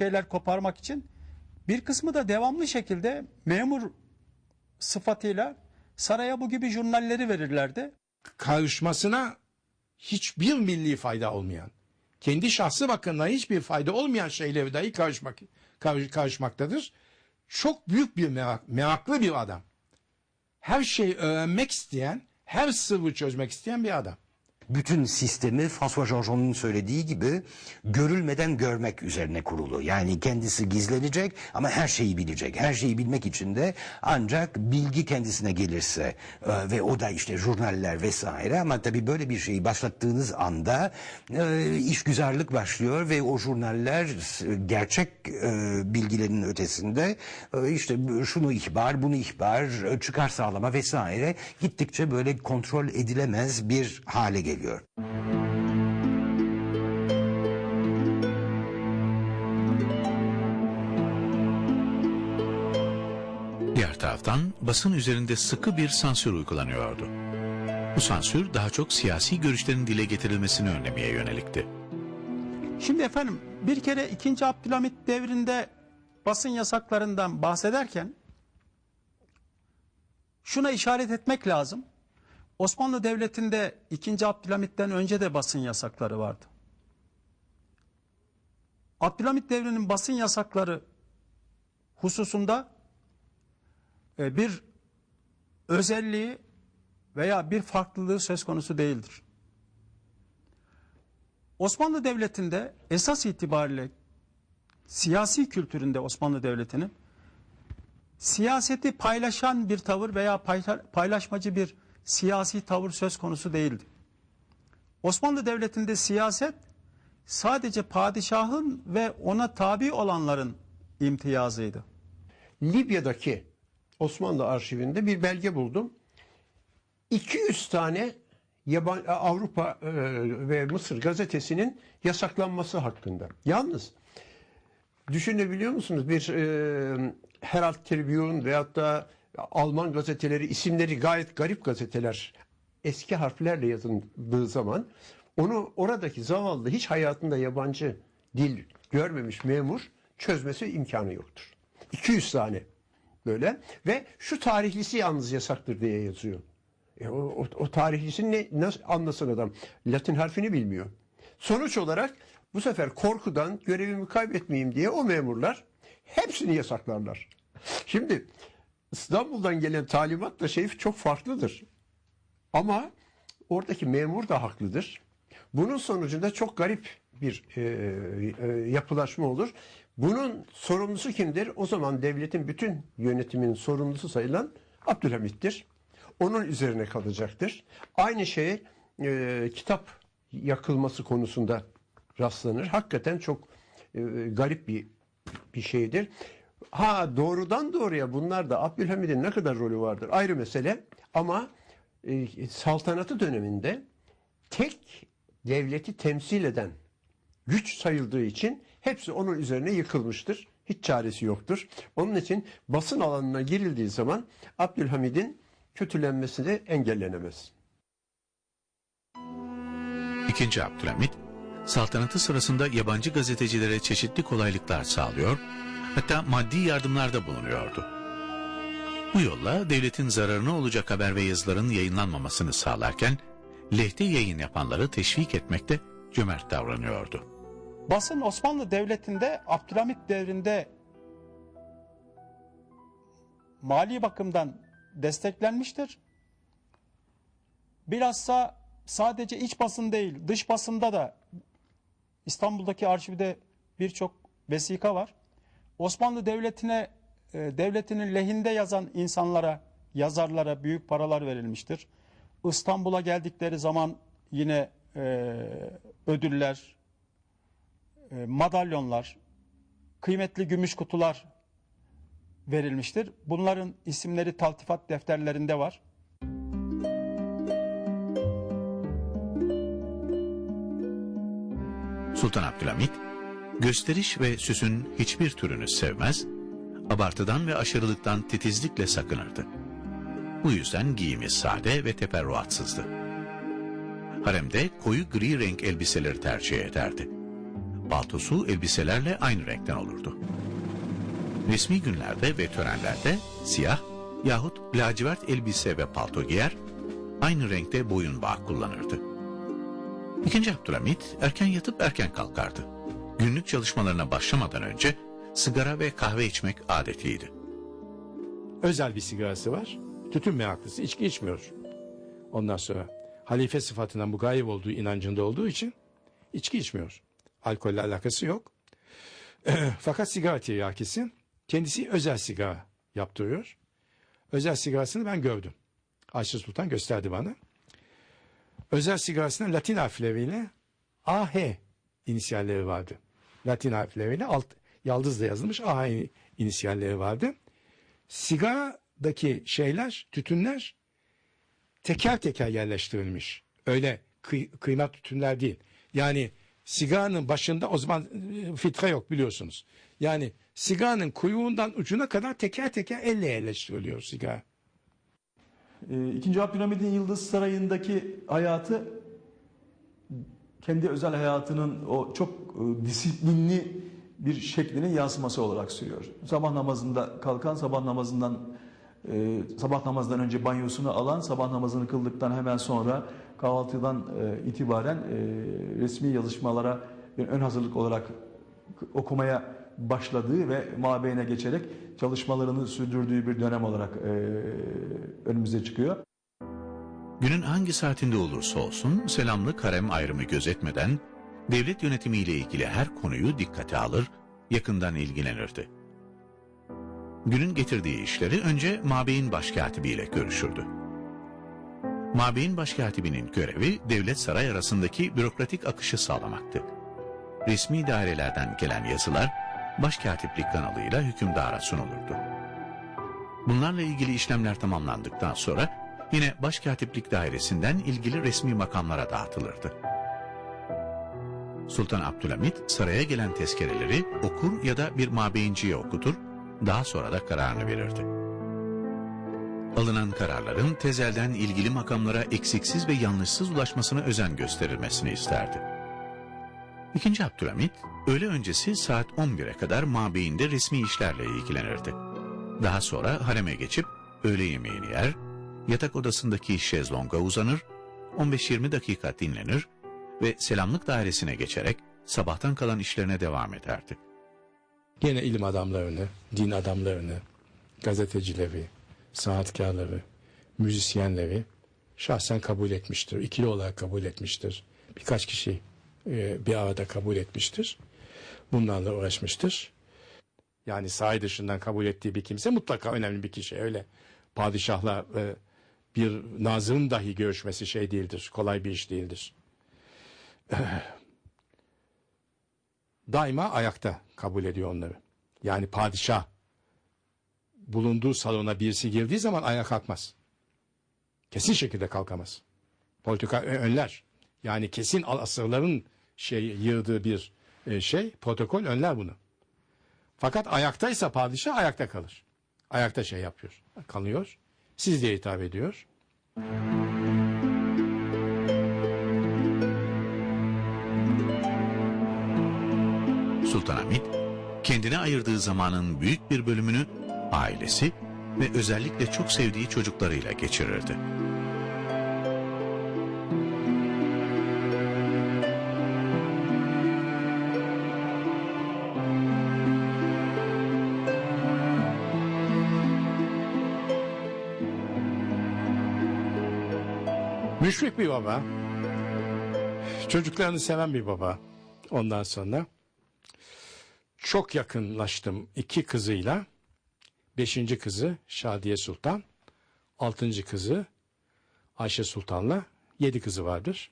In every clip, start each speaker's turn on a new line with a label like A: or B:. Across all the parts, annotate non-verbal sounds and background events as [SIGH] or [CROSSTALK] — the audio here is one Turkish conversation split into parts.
A: şeyler koparmak için bir kısmı da devamlı şekilde memur sıfatıyla saraya bu gibi jurnalleri verirlerdi.
B: karışmasına hiçbir milli fayda olmayan, kendi şahsı bakımından hiçbir fayda olmayan şeylere dahi karışmak, kar- karışmaktadır. Çok büyük bir merak, meraklı bir adam. Her şeyi öğrenmek isteyen, her sırrı çözmek isteyen bir adam.
C: Bütün sistemi François Jeanjean'ın söylediği gibi görülmeden görmek üzerine kurulu. Yani kendisi gizlenecek ama her şeyi bilecek. Her şeyi bilmek için de ancak bilgi kendisine gelirse e, ve o da işte jurnaller vesaire ama tabii böyle bir şeyi başlattığınız anda e, işgüzarlık başlıyor ve o jurnaller e, gerçek e, bilgilerin ötesinde e, işte şunu ihbar, bunu ihbar, e, çıkar sağlama vesaire gittikçe böyle kontrol edilemez bir hale geliyor.
D: Diğer taraftan basın üzerinde sıkı bir sansür uygulanıyordu. Bu sansür daha çok siyasi görüşlerin dile getirilmesini önlemeye yönelikti.
A: Şimdi efendim bir kere 2. Abdülhamit devrinde basın yasaklarından bahsederken şuna işaret etmek lazım. Osmanlı Devleti'nde 2. Abdülhamit'ten önce de basın yasakları vardı. Abdülhamit devrinin basın yasakları hususunda e, bir özelliği veya bir farklılığı söz konusu değildir. Osmanlı Devleti'nde esas itibariyle siyasi kültüründe Osmanlı Devleti'nin siyaseti paylaşan bir tavır veya payla- paylaşmacı bir siyasi tavır söz konusu değildi. Osmanlı Devleti'nde siyaset sadece padişahın ve ona tabi olanların imtiyazıydı.
E: Libya'daki Osmanlı arşivinde bir belge buldum. 200 tane yaban, Avrupa e, ve Mısır gazetesinin yasaklanması hakkında. Yalnız düşünebiliyor musunuz bir e, Herald Tribune veyahut da Alman gazeteleri isimleri gayet garip gazeteler eski harflerle yazıldığı zaman onu oradaki zavallı hiç hayatında yabancı dil görmemiş memur çözmesi imkanı yoktur. 200 tane böyle ve şu tarihlisi yalnız yasaktır diye yazıyor. E o, o, o tarihlisini ne, nasıl anlasın adam? Latin harfini bilmiyor. Sonuç olarak bu sefer korkudan görevimi kaybetmeyeyim diye o memurlar hepsini yasaklarlar. Şimdi İstanbul'dan gelen talimat da şey çok farklıdır. Ama oradaki memur da haklıdır. Bunun sonucunda çok garip bir e, e, yapılaşma olur. Bunun sorumlusu kimdir? O zaman devletin bütün yönetimin sorumlusu sayılan Abdülhamit'tir. Onun üzerine kalacaktır. Aynı şey e, kitap yakılması konusunda rastlanır. Hakikaten çok e, garip bir bir şeydir. Ha doğrudan doğruya bunlar da Abdülhamid'in ne kadar rolü vardır ayrı mesele ama e, saltanatı döneminde tek devleti temsil eden güç sayıldığı için hepsi onun üzerine yıkılmıştır. Hiç çaresi yoktur. Onun için basın alanına girildiği zaman Abdülhamid'in kötülenmesi de engellenemez.
D: İkinci Abdülhamit, saltanatı sırasında yabancı gazetecilere çeşitli kolaylıklar sağlıyor, hatta maddi yardımlarda bulunuyordu. Bu yolla devletin zararına olacak haber ve yazıların yayınlanmamasını sağlarken, lehte yayın yapanları teşvik etmekte cömert davranıyordu.
A: Basın Osmanlı Devleti'nde Abdülhamit devrinde mali bakımdan desteklenmiştir. Bilhassa sadece iç basın değil, dış basında da İstanbul'daki arşivde birçok vesika var. Osmanlı Devleti'ne e, devletinin lehinde yazan insanlara, yazarlara büyük paralar verilmiştir. İstanbul'a geldikleri zaman yine e, ödüller, e, madalyonlar, kıymetli gümüş kutular verilmiştir. Bunların isimleri taltifat defterlerinde var.
D: Sultan Abdülhamit, gösteriş ve süsün hiçbir türünü sevmez, abartıdan ve aşırılıktan titizlikle sakınırdı. Bu yüzden giyimi sade ve teferruatsızdı. Haremde koyu gri renk elbiseleri tercih ederdi. paltosu elbiselerle aynı renkten olurdu. Resmi günlerde ve törenlerde siyah yahut lacivert elbise ve palto giyer, aynı renkte boyun bağı kullanırdı. İkinci Abdülhamit erken yatıp erken kalkardı. Günlük çalışmalarına başlamadan önce sigara ve kahve içmek adetiydi.
B: Özel bir sigarası var. Tütün meraklısı. içki içmiyor. Ondan sonra halife sıfatından mugayip olduğu inancında olduğu için içki içmiyor. Alkolle alakası yok. [CLEARS THROAT] Fakat sigara tiryakisi kendisi özel sigara yaptırıyor. Özel sigarasını ben gördüm. Ayşe Sultan gösterdi bana. Özel sigarasının Latin harfleriyle AH inisiyalleri vardı. Latin harfleriyle alt yaldızla yazılmış AH inisiyalleri vardı. Sigaradaki şeyler, tütünler teker teker yerleştirilmiş. Öyle kıy, kıyma tütünler değil. Yani sigaranın başında o zaman e, filtre yok biliyorsunuz. Yani sigaranın kuyruğundan ucuna kadar teker teker elle yerleştiriliyor sigara.
F: Ee, İkinci Abdülhamid'in Yıldız Sarayı'ndaki hayatı kendi özel hayatının o çok e, disiplinli bir şeklinin yansıması olarak sürüyor. Sabah namazında kalkan, sabah namazından e, sabah namazdan önce banyosunu alan, sabah namazını kıldıktan hemen sonra kahvaltıdan e, itibaren resmi yazışmalara bir ön hazırlık olarak okumaya başladığı ve mabeyine geçerek çalışmalarını sürdürdüğü bir dönem olarak önümüze çıkıyor.
D: Günün hangi saatinde olursa olsun selamlık harem ayrımı gözetmeden devlet yönetimiyle ilgili her konuyu dikkate alır, yakından ilgilenirdi. Günün getirdiği işleri önce Mabeyin Başkatibiyle görüşürdü. Mabeyin Başkatibinin görevi devlet saray arasındaki bürokratik akışı sağlamaktı. Resmi dairelerden gelen yazılar Başkatiplik kanalıyla hükümdara sunulurdu. Bunlarla ilgili işlemler tamamlandıktan sonra yine Başkatiplik dairesinden ilgili resmi makamlara dağıtılırdı. Sultan Abdülhamit saraya gelen tezkereleri okur ya da bir mabeyinciye okutur, daha sonra da kararını verirdi. Alınan kararların tezelden ilgili makamlara eksiksiz ve yanlışsız ulaşmasına özen gösterilmesini isterdi. İkinci Abdülhamit, öğle öncesi saat 11'e kadar mabeyinde resmi işlerle ilgilenirdi. Daha sonra hareme geçip öğle yemeğini yer, yatak odasındaki şezlonga uzanır, 15-20 dakika dinlenir ve selamlık dairesine geçerek sabahtan kalan işlerine devam ederdi.
B: Gene ilim adamlarını, din adamlarını, gazetecileri, sanatkarları, müzisyenleri şahsen kabul etmiştir. İkili olarak kabul etmiştir. Birkaç kişi e, bir arada kabul etmiştir. Bunlarla uğraşmıştır. Yani saray dışından kabul ettiği bir kimse mutlaka önemli bir kişi. Öyle padişahla e, bir nazırın dahi görüşmesi şey değildir. Kolay bir iş değildir. [CLEARS THROAT] Daima ayakta kabul ediyor onları. Yani padişah bulunduğu salona birisi girdiği zaman ayağa kalkmaz. Kesin şekilde kalkamaz. Politika önler. Yani kesin asırların şey yığdığı bir e, şey protokol önler bunu. Fakat ayaktaysa padişah ayakta kalır. Ayakta şey yapıyor. Kalıyor. Siz diye hitap ediyor.
D: Sultanahmet, kendine ayırdığı zamanın büyük bir bölümünü ailesi ve özellikle çok sevdiği çocuklarıyla geçirirdi.
B: Müşfik bir baba. Çocuklarını seven bir baba. Ondan sonra çok yakınlaştım iki kızıyla. Beşinci kızı Şadiye Sultan. Altıncı kızı Ayşe Sultan'la yedi kızı vardır.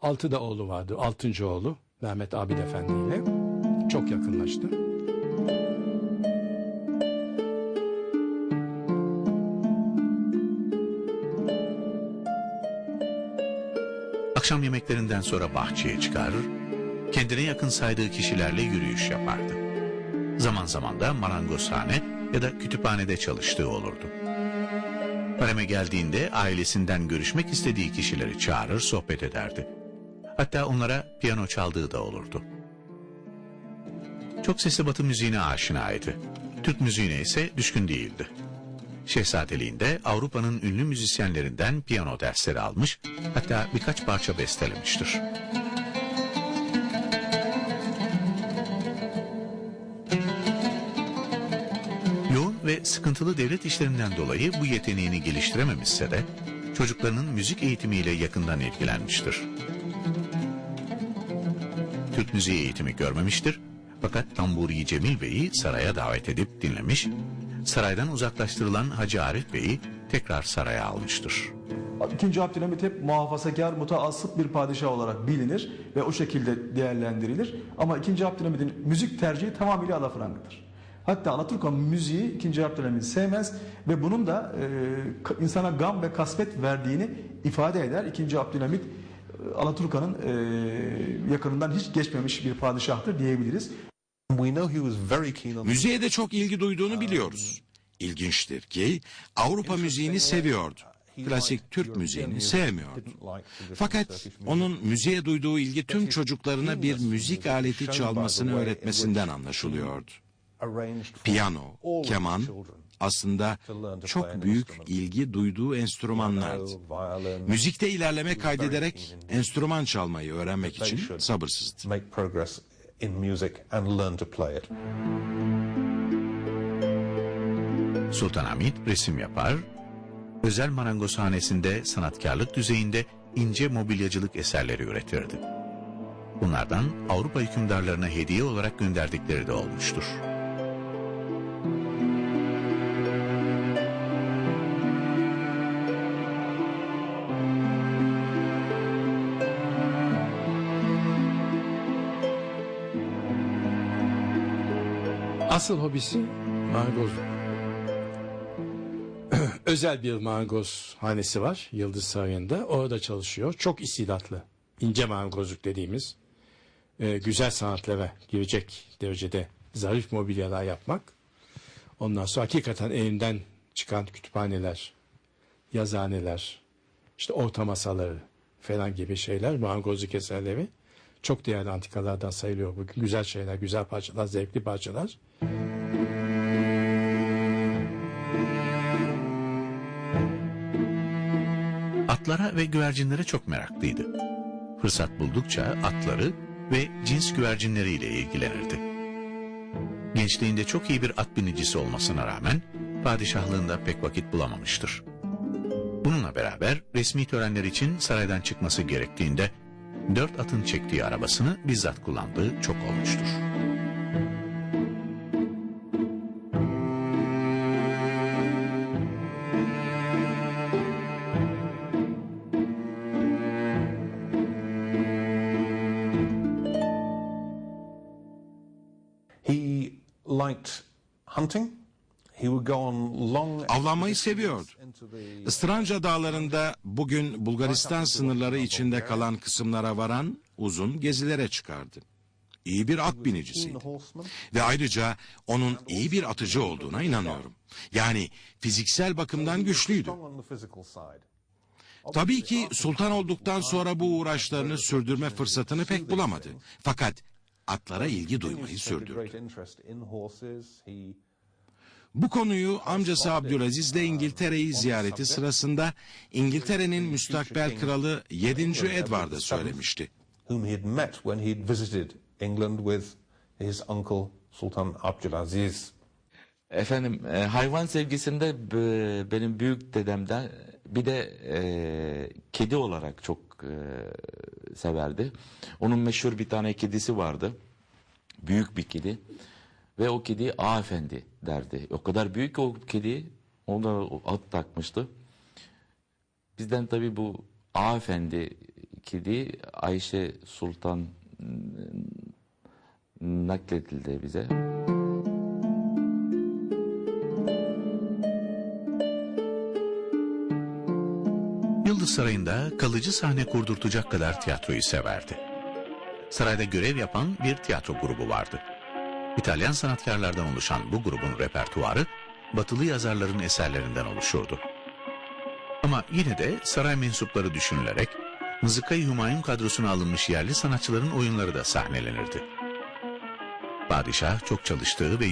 B: Altı da oğlu vardı. Altıncı oğlu Mehmet Abid Efendi ile. Çok yakınlaştım.
D: Akşam yemeklerinden sonra bahçeye çıkarır, kendine yakın saydığı kişilerle yürüyüş yapardı. Zaman zaman da marangozhane ya da kütüphanede çalıştığı olurdu. Hareme geldiğinde ailesinden görüşmek istediği kişileri çağırır, sohbet ederdi. Hatta onlara piyano çaldığı da olurdu. Çok sesli batı müziğine aşinaydı. Türk müziğine ise düşkün değildi. Şehzadeliğinde Avrupa'nın ünlü müzisyenlerinden piyano dersleri almış, hatta birkaç parça bestelemiştir. Yoğun ve sıkıntılı devlet işlerinden dolayı bu yeteneğini geliştirememişse de çocuklarının müzik eğitimiyle yakından ilgilenmiştir. Türk müziği eğitimi görmemiştir fakat Tamburi Cemil Bey'i saraya davet edip dinlemiş, saraydan uzaklaştırılan Hacı Arif Bey'i tekrar saraya almıştır.
F: İkinci Abdülhamit hep muhafazakar, mutaassıp bir padişah olarak bilinir ve o şekilde değerlendirilir. Ama ikinci Abdülhamit'in müzik tercihi tamamıyla alafrangıdır. Hatta Alaturka müziği ikinci Abdülhamit sevmez ve bunun da e, insana gam ve kasvet verdiğini ifade eder. İkinci Abdülhamit e, Alaturka'nın e, yakınından hiç geçmemiş bir padişahtır diyebiliriz.
G: Müziğe de çok ilgi duyduğunu biliyoruz. İlginçtir ki Avrupa müziğini seviyordu. Klasik Türk müziğini sevmiyordu. Fakat onun müziğe duyduğu ilgi tüm çocuklarına bir müzik aleti çalmasını öğretmesinden anlaşılıyordu. Piyano, keman aslında çok büyük ilgi duyduğu enstrümanlardı. Müzikte ilerleme kaydederek enstrüman çalmayı öğrenmek için sabırsızdı.
H: İn music and learn to play it.
D: Sultanahmet resim yapar, özel marangozhanesinde sanatkarlık düzeyinde ince mobilyacılık eserleri üretirdi. Bunlardan Avrupa hükümdarlarına hediye olarak gönderdikleri de olmuştur.
B: Asıl hobisi marangozluk. [CLEARS THROAT] Özel bir marangoz hanesi var Yıldız Sarayı'nda. Orada çalışıyor. Çok istidatlı. İnce marangozluk dediğimiz e, güzel sanatlara girecek derecede zarif mobilyalar yapmak. Ondan sonra hakikaten elinden çıkan kütüphaneler, yazıhaneler, işte orta masaları falan gibi şeyler, marangozluk eserleri çok değerli antikalardan sayılıyor bugün. Güzel şeyler, güzel parçalar, zevkli parçalar.
D: Atlara ve güvercinlere çok meraklıydı. Fırsat buldukça atları ve cins güvercinleriyle ilgilenirdi. Gençliğinde çok iyi bir at binicisi olmasına rağmen padişahlığında pek vakit bulamamıştır. Bununla beraber resmi törenler için saraydan çıkması gerektiğinde dört atın çektiği arabasını bizzat kullandığı çok olmuştur.
H: Liked hunting.
G: Avlanmayı seviyordu. Istranca dağlarında bugün Bulgaristan sınırları içinde kalan kısımlara varan uzun gezilere çıkardı. İyi bir at binicisiydi. Ve ayrıca onun iyi bir atıcı olduğuna inanıyorum. Yani fiziksel bakımdan güçlüydü. Tabii ki sultan olduktan sonra bu uğraşlarını sürdürme fırsatını pek bulamadı. Fakat atlara ilgi duymayı sürdürdü.
H: great interest in horses. He
G: Bu konuyu amcası Abdülaziz'le İngiltere'yi ziyareti sırasında İngiltere'nin müstakbel kralı 7. Edward'a söylemişti.
H: whom he had met when he had visited England with his uncle Sultan Abdulaziz.
I: Efendim e, hayvan sevgisinde benim büyük dedemden bir de e, kedi olarak çok e, severdi. Onun meşhur bir tane kedisi vardı. Büyük bir kedi. Ve o kedi Ağa Efendi derdi. O kadar büyük ki o kedi ona ad takmıştı. Bizden tabii bu Ağa Efendi kedi Ayşe Sultan m, nakledildi bize.
D: Yıldız Sarayı'nda kalıcı sahne kurdurtacak kadar tiyatroyu severdi. Sarayda görev yapan bir tiyatro grubu vardı. İtalyan sanatkarlardan oluşan bu grubun repertuarı batılı yazarların eserlerinden oluşurdu. Ama yine de saray mensupları düşünülerek Mızıkayı Hümayun kadrosuna alınmış yerli sanatçıların oyunları da sahnelenirdi. Padişah çok çalıştığı ve